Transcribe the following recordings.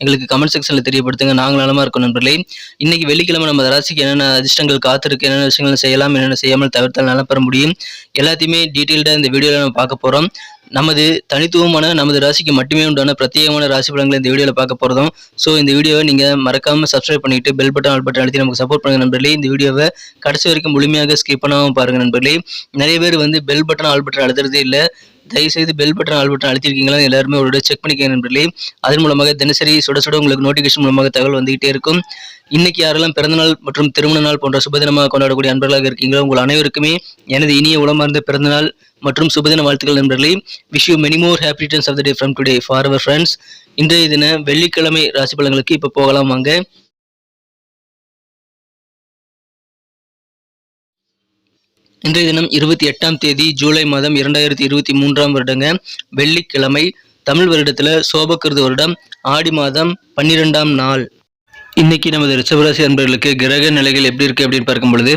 எங்களுக்கு கமெண்ட் செக்ஷனில் தெரியப்படுத்துங்க. நாங்கள் நலமாக இருக்கோம் நண்பர்களே. இன்னைக்கு வெள்ளிக்கிழமை நம்ம ராசிக்கு என்னென்ன அதிர்ஷ்டங்கள் காத்திருக்கு என்னென்ன விஷயங்கள் செய்யலாம் என்னென்ன செய்யாமல் தவிர்த்தால் நல்லா பெற முடியும். எல்லாத்தையுமே டீட்டெயில்டாக இந்த வீடியோவில் நம்ம பார்க்க போகிறோம் நமது தனித்துவமான நமது ராசிக்கு மட்டுமே உண்டான பிரத்யேகமான ராசி பலன்களை இந்த வீடியோவில் பார்க்க போகிறதும் ஸோ இந்த வீடியோவை நீங்கள் மறக்காமல் சப்ஸ்கிரைப் பண்ணிட்டு பெல் பட்டன் ஆல் பட்டன் அழுத்தி நமக்கு சப்போர்ட் பண்ணுங்க நண்பர்களே. இந்த வீடியோவை கடைசி வரைக்கும் முழுமையாக ஸ்கிப் பண்ணாமல் பாருங்க நண்பர்களே. நிறைய பேர் வந்து பெல் பட்டன் ஆல் பட்டன் அழுத்துறதே இல்லை. தயவுசெய்து பெல் பட்டன் ஆல் பட்டன் அழுத்திருக்கீங்களா? எல்லாருமே ஒரு செக் பண்ணிக்க நண்பர்களே. அதன் மூலமாக தினசரி சுட சுட உங்களுக்கு நோட்டிஃபிகேஷன் மூலமாக தகவல் வந்துகிட்டே இருக்கும். இன்னைக்கு யாரெல்லாம் பிறந்தநாள் மற்றும் திருமண நாள் போன்ற சுபதினமாக கொண்டாடக்கூடிய அன்பர்களாக இருக்கீங்களோ உங்கள் அனைவருக்குமே எனது இனிய உளமார்ந்த பிறந்தநாள் மற்றும் சுபதின வாழ்த்துக்கள் நண்பர்களே. Wish you many more happy returns of the day from today for our friends இன்றைய தின வெள்ளிக்கிழமை ராசி பலன்களுக்கு இப்போ போகலாம் வாங்க. இன்றைய தினம் இருபத்தி எட்டாம் தேதி ஜூலை மாதம் இரண்டாயிரத்தி இருபத்தி மூன்றாம் வருடங்க. வெள்ளிக்கிழமை தமிழ் வருடத்தில் சோபக்கிருது வருடம் ஆடி மாதம் பன்னிரெண்டாம் நாள். இன்னைக்கு நமது ரிஷபராசி அன்பர்களுக்கு கிரக நிலைகள் எப்படி இருக்கு அப்படின்னு பார்க்கும் பொழுது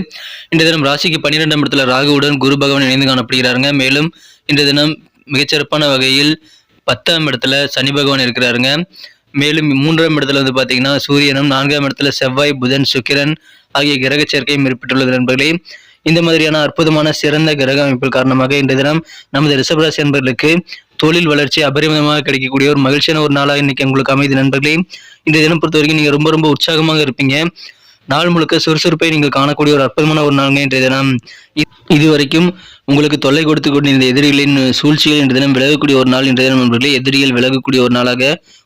இன்றைய தினம் ராசிக்கு பன்னிரெண்டாம் இடத்துல ராகுவுடன் குரு பகவான் இணைந்து காணப்படுகிறாருங்க. மேலும் இன்றைய தினம் மிகச்சிறப்பான வகையில் பத்தாம் இடத்துல சனி பகவான் இருக்கிறாருங்க. மேலும் மூன்றாம் இடத்துல வந்து பார்த்தீங்கன்னா சூரியனும் நான்காம் இடத்துல செவ்வாய் புதன் சுக்கிரன் ஆகிய கிரக சேர்க்கையும் ஏற்பட்டுள்ளது நண்பர்களே. இந்த மாதிரியான அற்புதமான சிறந்த கிரக அமைப்பில் காரணமாக இன்றைய தினம் நமது ரிஷபராசி நண்பர்களுக்கு தொழில் வளர்ச்சி அபரிமிதமாக கிடைக்கக்கூடிய ஒரு மகிழ்ச்சியான ஒரு நாளாக இன்னைக்கு உங்களுக்கு அமைதி நண்பர்களே. இன்றைய தினம் பொறுத்த வரைக்கும் நீங்க ரொம்ப ரொம்ப உற்சாகமாக இருப்பீங்க. நாள் முழுக்க சுறுசுறுப்பை நீங்கள் காணக்கூடிய ஒரு அற்புதமான ஒரு நாளுங்க இன்றைய தினம். இதுவரைக்கும் உங்களுக்கு தொல்லை கொடுத்து கொண்டிருந்த எதிரிகளின் சூழ்ச்சிகள் இன்று தினம் விலகக்கூடிய ஒரு நாள் இன்றைய தினம் நண்பர்களே. எதிரிகள் விலகக்கூடிய ஒரு நாளாக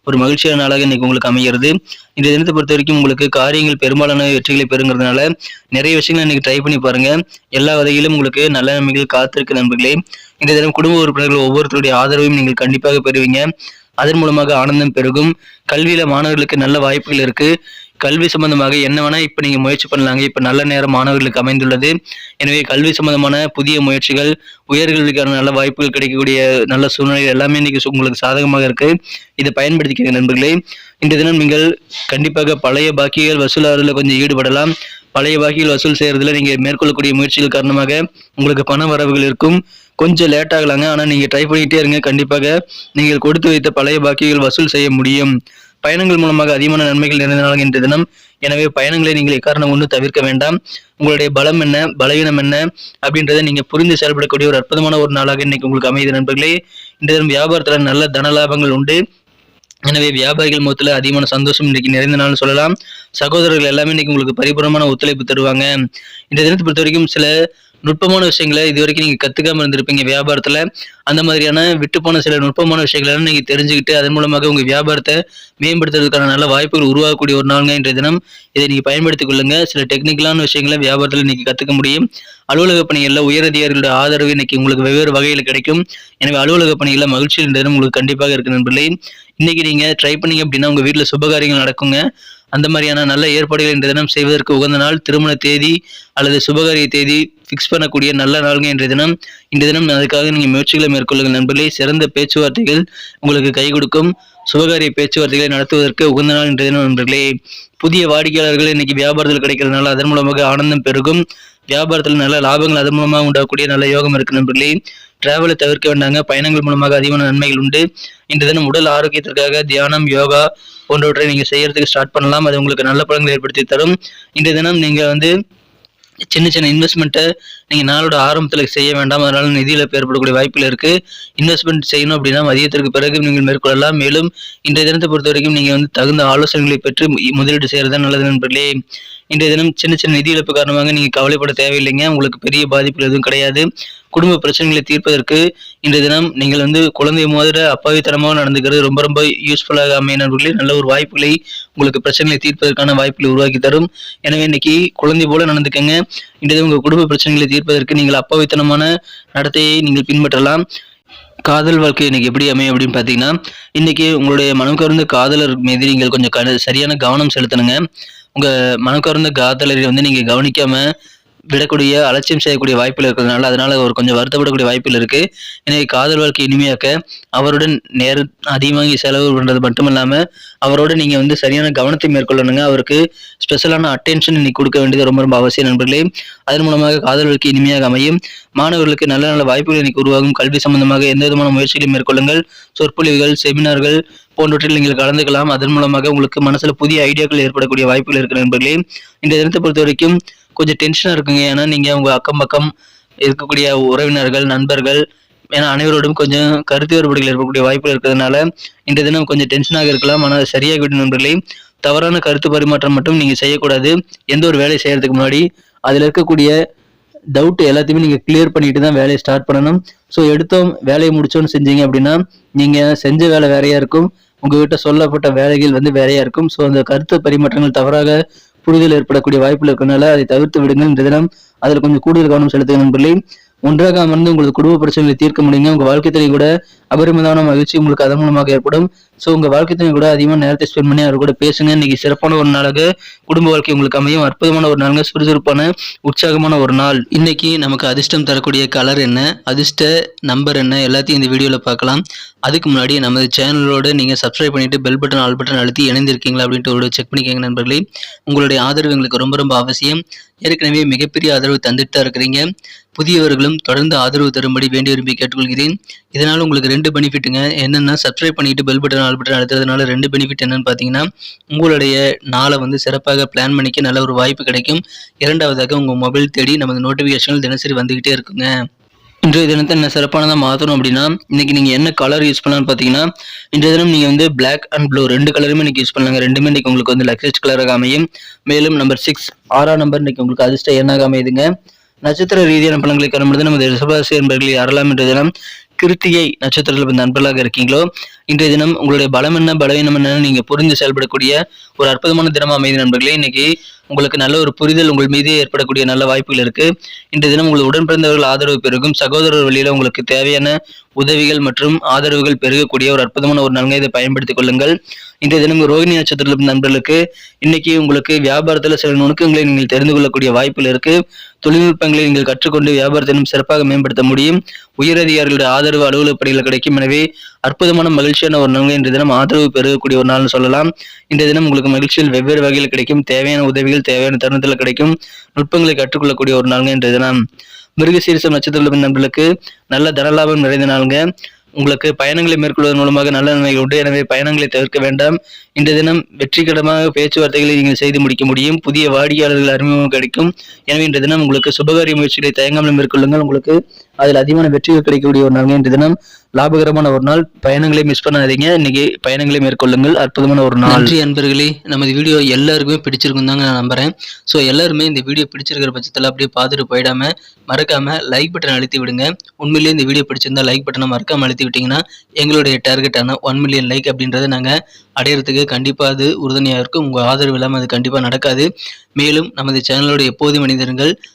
ஒரு மகிழ்ச்சியான நாளாக இன்னைக்கு உங்களுக்கு அமைகிறது. இந்த தினத்தை பொறுத்த வரைக்கும் உங்களுக்கு காரியங்கள் பெரும்பாலான வெற்றிகளை பெறுங்கிறதுனால நிறைய விஷயங்களை இன்னைக்கு ட்ரை பண்ணி பாருங்க. எல்லா வகையிலும் உங்களுக்கு நல்ல நன்மைகள் காத்திருக்கு நண்பர்களே. இந்த தினம் குடும்ப உறுப்பினர்கள் ஒவ்வொருத்தருடைய ஆதரவையும் நீங்கள் கண்டிப்பாக பெறுவீங்க. அதன் மூலமாக ஆனந்தம் பெருகும். கல்வியில மாணவர்களுக்கு நல்ல வாய்ப்புகள் இருக்கு. கல்வி சம்பந்தமாக என்ன வேணா இப்போ நீங்கள் முயற்சி பண்ணலாங்க. இப்போ நல்ல நேரம் மாணவர்களுக்கு அமைந்துள்ளது. எனவே கல்வி சம்பந்தமான புதிய முயற்சிகள் உயர்கல்விக்கான நல்ல வாய்ப்புகள் கிடைக்கக்கூடிய நல்ல சூழ்நிலை எல்லாமே இன்னைக்கு உங்களுக்கு சாதகமாக இருக்கு. இதை பயன்படுத்திக்கங்க நண்பர்களே. இந்த தினம் நீங்கள் கண்டிப்பாக பழைய பாக்கிகள் வசூலாறுல கொஞ்சம் ஈடுபடலாம். பழைய வகையில் வசூல் செய்கிறதுல நீங்கள் மேற்கொள்ளக்கூடிய முயற்சிகள் காரணமாக உங்களுக்கு பண வரவுகள் இருக்கும். கொஞ்சம் லேட் ஆகலாங்க. ஆனால் நீங்கள் ட்ரை பண்ணிகிட்டே இருங்க. கண்டிப்பாக நீங்கள் கொடுத்து வைத்த பழைய பாக்கிகள் வசூல் செய்ய முடியும். பயணங்கள் மூலமாக அதிகமான நன்மைகள் நிறைந்த நாள் இன்றைய தினம். எனவே பயணங்களை நீங்கள் எக்காரணம் ஒன்று தவிர்க்க வேண்டாம். உங்களுடைய பலம் என்ன பலவீனம் என்ன அப்படின்றத நீங்க புரிந்து செயல்படக்கூடிய ஒரு அற்புதமான ஒரு நாளாக இன்னைக்கு உங்களுக்கு அமையுது நண்பர்களே. இந்த தினம் வியாபாரத்துல நல்ல தன லாபங்கள் உண்டு. எனவே வியாபாரிகள் முகத்தில் அதிகமான சந்தோஷம் இன்னைக்கு நிறைந்த நாள்னு சொல்லலாம். சகோதரர்கள் எல்லாமே இன்னைக்கு உங்களுக்கு பரிபூர்ணமான ஒத்துழைப்பு தருவாங்க. இந்த தினத்தை பொறுத்த வரைக்கும் சில நுட்பமான விஷயங்களை இது வரைக்கும் நீங்கள் கற்றுக்காம இருந்திருப்பீங்க வியாபாரத்தில். அந்த மாதிரியான விட்டுப்போன சில நுட்பமான விஷயங்களெல்லாம் நீங்கள் தெரிஞ்சுக்கிட்டு அதன் மூலமாக உங்கள் வியாபாரத்தை மேம்படுத்துறதுக்கான நல்ல வாய்ப்புகள் உருவாகக்கூடிய ஒரு நாளுங்க இன்றைய தினம். இதை நீங்கள் பயன்படுத்திக் கொள்ளுங்கள் சில டெக்னிக்கலான விஷயங்களை வியாபாரத்தில் இன்றைக்கி கற்றுக்க முடியும். அலுவலக பணிகளில் உயரதிகாரிகளுடைய ஆதரவு இன்னைக்கு உங்களுக்கு வெவ்வேறு வகையில் கிடைக்கும். எனவே அலுவலக பணிகளில் மகிழ்ச்சி இன்றைய தினம் உங்களுக்கு கண்டிப்பாக இருக்கு நண்பர்களே. இன்னைக்கு நீங்கள் ட்ரை பண்ணீங்க அப்படின்னா உங்கள் வீட்டில் சுபகாரியங்கள் நடக்குங்க. அந்த மாதிரியான நல்ல ஏற்பாடுகள் இன்றைய தினம் செய்வதற்கு உகந்த நாள் திருமண தேதி அல்லது சுபகாரிய தேதி ஃபிக்ஸ் பண்ணக்கூடிய நல்ல நாள்கள் இன்றைய தினம். இன்றைய தினம் அதுக்காக நீங்கள் முயற்சிகளை மேற்கொள்ளுங்கள் நண்பர்களே. சிறந்த பேச்சுவார்த்தைகள் உங்களுக்கு கை கொடுக்கும். சுபகாரிய பேச்சுவார்த்தைகளை நடத்துவதற்கு உகந்த நாள் இன்றைய தினம் நண்பர்களே. புதிய வாடிக்கையாளர்கள் இன்னைக்கு வியாபாரத்தில் கிடைக்கிறதுனால அதன் மூலமாக ஆனந்தம் பெருகும். வியாபாரத்தில் நல்ல லாபங்கள் அது மூலமாக உண்டாகக்கூடிய நல்ல யோகம் இருக்கு நண்பர்களே. டிராவலை தவிர்க்க வேண்டாங்க. பயணங்கள் மூலமாக அதிகமான நன்மைகள் உண்டு. இன்று தினம் உடல் ஆரோக்கியத்திற்காக தியானம் யோகா போன்றவற்றை நீங்கள் செய்யறதுக்கு ஸ்டார்ட் பண்ணலாம். அது உங்களுக்கு நல்ல பலன்களை ஏற்படுத்தி தரும். இன்றைய தினம் நீங்கள் வந்து சின்ன சின்ன இன்வெஸ்ட்மெண்ட்டை நீங்கள் நாளோட ஆரம்பத்தில் செய்ய வேண்டாம். அதனால நிதியில் ஏற்படக்கூடிய வாய்ப்புகள் இருக்கு. இன்வெஸ்ட்மெண்ட் செய்யணும் அப்படின்னா மதியத்திற்கு பிறகு நீங்கள் மேற்கொள்ளலாம். மேலும் இன்றைய தினத்தை பொறுத்த வரைக்கும் நீங்கள் வந்து தகுந்த ஆலோசனைகளை பெற்று முதலீடு செய்கிறது தான் நல்லது நண்பர்களே. இன்றைய தினம் சின்ன சின்ன நிதி இழப்பு காரணமாக நீங்கள் கவலைப்பட தேவையில்லைங்க. உங்களுக்கு பெரிய பாதிப்புகள் எதுவும் கிடையாது. குடும்ப பிரச்சனைகளை தீர்ப்பதற்கு இன்றைய தினம் நீங்கள் வந்து குழந்தை மாதிரி அப்பாவித்தனமாக நடந்துக்கிறது ரொம்ப ரொம்ப யூஸ்ஃபுல்லாக அமைய நண்பர்களே. நல்ல ஒரு வாய்ப்புகளை உங்களுக்கு பிரச்சனைகளை தீர்ப்பதற்கான வாய்ப்புகளை உருவாக்கி தரும். எனவே இன்னைக்கு குழந்தை போல நடந்துக்கங்க. இன்றைய உங்கள் குடும்ப பிரச்சனைகளை தீர்ப்பதற்கு நீங்கள் அப்பாவித்தனமான நடத்தையை நீங்கள் பின்பற்றலாம். காதல் வாழ்க்கை இன்னைக்கு எப்படி அமையும் அப்படின்னு பார்த்தீங்கன்னா இன்னைக்கு உங்களுடைய மனம் கருந்த காதலர் மீது நீங்கள் கொஞ்சம் சரியான கவனம் செலுத்தணுங்க. உங்க மனம் காதலரை வந்து நீங்க கவனிக்காம விடக்கூடிய அலட்சியம் செய்யக்கூடிய வாய்ப்புகள் இருக்கிறதுனால அதனால அவர் கொஞ்சம் வருத்தப்படக்கூடிய வாய்ப்புகள் இருக்கு. எனவே காதல் வாழ்க்கை இனிமையாக்க அவருடன் நேர அதிகமாக செலவு பண்றது மட்டும் இல்லாமல் அவரோட நீங்க வந்து சரியான கவனத்தை மேற்கொள்ளணுங்க. அவருக்கு ஸ்பெஷலான அட்டென்ஷன் இன்னைக்கு கொடுக்க வேண்டியது ரொம்ப ரொம்ப அவசியம் நண்பர்களே. அதன் மூலமாக காதல் வாழ்க்கை இனிமையாக அமையும். மாணவர்களுக்கு நல்ல நல்ல வாய்ப்புகள் இன்னைக்கு உருவாகும். கல்வி சம்பந்தமாக எந்த விதமான முயற்சிகளையும் மேற்கொள்ளுங்கள். சொற்பொழிவுகள் செமினார்கள் போன்றவற்றில் நீங்கள் கலந்துக்கலாம். அதன் மூலமாக உங்களுக்கு மனசில் புதிய ஐடியாக்கள் ஏற்படக்கூடிய வாய்ப்புகள் இருக்கிற நண்பர்களே இந்த தினத்தை பொறுத்த வரைக்கும் கொஞ்சம் டென்ஷனாக இருக்குங்க. ஏன்னா நீங்கள் உங்கள் அக்கம் பக்கம் இருக்கக்கூடிய உறவினர்கள் நண்பர்கள் ஏன்னா அனைவரோடும் கொஞ்சம் கருத்து வேறுபாடுகள் ஏற்படக்கூடிய வாய்ப்புகள் இருக்கிறதுனால இந்த தினம் கொஞ்சம் டென்ஷனாக இருக்கலாம். ஆனால் சரியாக சரியாகிவிடும் நண்பர்களே. தவறான கருத்து பரிமாற்றம் மட்டும் நீங்கள் செய்யக்கூடாது. எந்த ஒரு வேலையை செய்யறதுக்கு முன்னாடி அதில் இருக்கக்கூடிய டவுட் எல்லாத்தையுமே நீங்கள் கிளியர் பண்ணிட்டு தான் வேலையை ஸ்டார்ட் பண்ணணும். ஸோ எடுத்தோம் வேலையை முடிச்சோன்னு செஞ்சீங்க அப்படின்னா நீங்கள் செஞ்ச வேலை வேறையாக இருக்கும். உங்ககிட்ட சொல்லப்பட்ட வேலைகள் வந்து வேறையா இருக்கும். ஸோ அந்த கருத்து பரிமாற்றங்கள் தவறாக புரிதல் ஏற்படக்கூடிய வாய்ப்புகள் இருக்கனால அதை தவிர்த்து விடுங்கள். இந்த தினம் அதில் கொஞ்சம் கூடுதல் கவனம் செலுத்துங்க நண்பர்களே. ஒன்றாக அமர்ந்து உங்களுக்கு குடும்ப பிரச்சனைகளை தீர்க்க முடியுங்க. உங்க வாழ்க்கை கூட அபரிமிதமான மகிழ்ச்சி உங்களுக்கு அதன் மூலமாக ஏற்படும். ஸோ உங்கள் வாழ்க்கை துணை கூட அதிகமாக நேரத்தை ஸ்பெண்ட் பண்ணி அவர் கூட பேசுங்க. இன்னைக்கு சிறப்பான ஒரு நாளாக குடும்ப வாழ்க்கை உங்களுக்கு அமையும். அற்புதமான ஒரு நாளுங்க. சுறுசுறுப்பான உற்சாகமான ஒரு நாள். இன்னைக்கு நமக்கு அதிர்ஷ்டம் தரக்கூடிய கலர் என்ன? அதிர்ஷ்ட நம்பர் என்ன? எல்லாத்தையும் இந்த வீடியோவில் பார்க்கலாம். அதுக்கு முன்னாடி நமது சேனலோட நீங்கள் சப்ஸ்கிரைப் பண்ணிட்டு பெல் பட்டன் ஆல் பட்டன் அழுத்தி இணைந்திருக்கீங்களா அப்படின்ட்டு ஒரு செக் பண்ணிக்கோங்க நண்பர்களே. உங்களுடைய ஆதரவு எங்களுக்கு ரொம்ப ரொம்ப அவசியம். ஏற்கனவே மிகப்பெரிய ஆதரவு தந்துட்டு தான் இருக்கிறீங்க. புதியவர்களும் தொடர்ந்து ஆதரவு தரும்படி வேண்டி விரும்பி கேட்டுக்கொள்கிறேன். இதனால் உங்களுக்கு ரெண்டு பெனிஃபிட்டுங்க என்னென்னா சப்ஸ்கிரைப் பண்ணிட்டு பெல் பட்டன் ஆல் பட்டன் அழுத்துறதுனால ரெண்டு பெனிஃபிட் என்னன்னு பார்த்தீங்கன்னா உங்களுடைய நாளை வந்து சிறப்பாக பிளான் பண்ணிக்க நல்ல ஒரு வாய்ப்பு கிடைக்கும். இரண்டாவதாக உங்கள் மொபைல் தேடி நமது நோட்டிஃபிகேஷன்கள் தினசரி வந்துக்கிட்டே இருக்குங்க. இன்றைய தினத்தை என்ன சிறப்பானதாக மாற்றணும் அப்படின்னா இன்னைக்கு நீங்கள் என்ன கலர் யூஸ் பண்ணலாம்னு பார்த்தீங்கன்னா இன்றைய தினம் நீங்கள் வந்து பிளாக் அண்ட் ப்ளூ ரெண்டு கலருமே இன்றைக்கி யூஸ் பண்ணலாங்க. ரெண்டுமே இன்னைக்கு உங்களுக்கு வந்து லக்ஸஸ்ட் கலராக அமையும். மேலும் நம்பர் சிக்ஸ் ஆறாம் நம்பர் இன்றைக்கி உங்களுக்கு அதிர்ஷ்ட எண்ணாக அமையுதுங்க. நட்சத்திர ரீதியான பலன்களை காணும்பொழுது நமது ரிசபாசி என்பர்களை அறலாம் என்ற தினம் கிருத்திகை நட்சத்திரத்தில் நண்பர்களாக இருக்கீங்களோ இன்றைய தினம் உங்களுடைய பலம் என்ன பலவீனம் என்னன்னு நீங்க புரிந்து செயல்படக்கூடிய ஒரு அற்புதமான தினமா அமைதி நண்பர்களே. இன்னைக்கு உங்களுக்கு நல்ல ஒரு புரிதல் உங்கள் மீது ஏற்படக்கூடிய நல்ல வாய்ப்புகள் இருக்கு. இன்றைய தினம் உங்கள் உடன் பிறந்தவர்கள் ஆதரவு பெருகும். சகோதரர் வழியில உங்களுக்கு தேவையான உதவிகள் மற்றும் ஆதரவுகள் பெருகக்கூடிய ஒரு அற்புதமான ஒரு நன்மை இதை பயன்படுத்திக் கொள்ளுங்கள். இன்றைய தினம் ரோஹிணி நட்சத்திரத்தில் நண்பர்களுக்கு இன்னைக்கு உங்களுக்கு வியாபாரத்தில் சில நுணுக்கங்களை நீங்கள் தெரிந்து கொள்ளக்கூடிய வாய்ப்புகள் இருக்கு. தொழில்நுட்பங்களை நீங்கள் கற்றுக்கொண்டு வியாபாரத்திலும் சிறப்பாக மேம்படுத்த முடியும். உயரதிகாரிகளுடைய ஆதரவு அலுவலக பணிகள் கிடைக்கும். எனவே அற்புதமான மகிழ்ச்சியான ஒரு நாள் இன்றைய தினம் ஆதரவு பெறக்கூடிய ஒரு நாள்னு சொல்லலாம். இன்றைய தினம் உங்களுக்கு மகிழ்ச்சியில் வெவ்வேறு வகையில் கிடைக்கும். தேவையான உதவிகள் தேவையான தருணத்தில் கிடைக்கும். நுட்பங்களை கற்றுக்கொள்ளக்கூடிய ஒரு நாளுங்க இன்றைய தினம். மிருகசீரிசம் நட்சத்திர நண்பர்களுக்கு நல்ல தனலாபம் நிறைந்த நாளுங்க. உங்களுக்கு பயணங்களை மேற்கொள்வதன் மூலமாக நல்ல நன்மைகள் உண்டு. எனவே பயணங்களை தவிர்க்க வேண்டாம். இந்த தினம் வெற்றிகரமாக பேச்சுவார்த்தைகளை நீங்கள் செய்து முடிக்க முடியும். புதிய வாடிக்கையாளர்கள் அறிமுகம் கிடைக்கும். எனவே இந்த தினம் உங்களுக்கு சுபகாரிய முயற்சிகளை தயங்காமல் மேற்கொள்ளுங்கள். உங்களுக்கு அதில் அதிகமான வெற்றிகள் கிடைக்கக்கூடிய ஒரு நாள் இன்று தினம் லாபகரமான ஒரு நாள். பயணங்களை மிஸ் பண்ணாதீங்க. இன்னைக்கு பயணங்களை மேற்கொள்ளுங்கள். அற்புதமான ஒரு நாள். நன்றி அன்பர்களே. நமது வீடியோ எல்லாருக்குமே பிடிச்சிருக்கும் தாங்க நான் நம்புறேன். ஸோ எல்லாருமே இந்த வீடியோ பிடிச்சிருக்கிற பட்சத்தில் அப்படியே பார்த்துட்டு போயிடாம மறக்காம லைக் பட்டன் அழுத்தி விடுங்க. உண்மையிலேயே இந்த வீடியோ பிடிச்சிருந்தா லைக் பட்டனை மறக்காம அழுத்தி விட்டீங்கன்னா எங்களுடைய டார்கெட்டான ஒன் மில்லியன் லைக் அப்படின்றத நாங்கள் அடையிறதுக்கு கண்டிப்பாக அது உறுதுணையாக இருக்கும். உங்கள் ஆதரவு இல்லாமல் அது கண்டிப்பாக நடக்காது. மேலும் நமது சேனலோட எப்போதும் மனிதர்கள்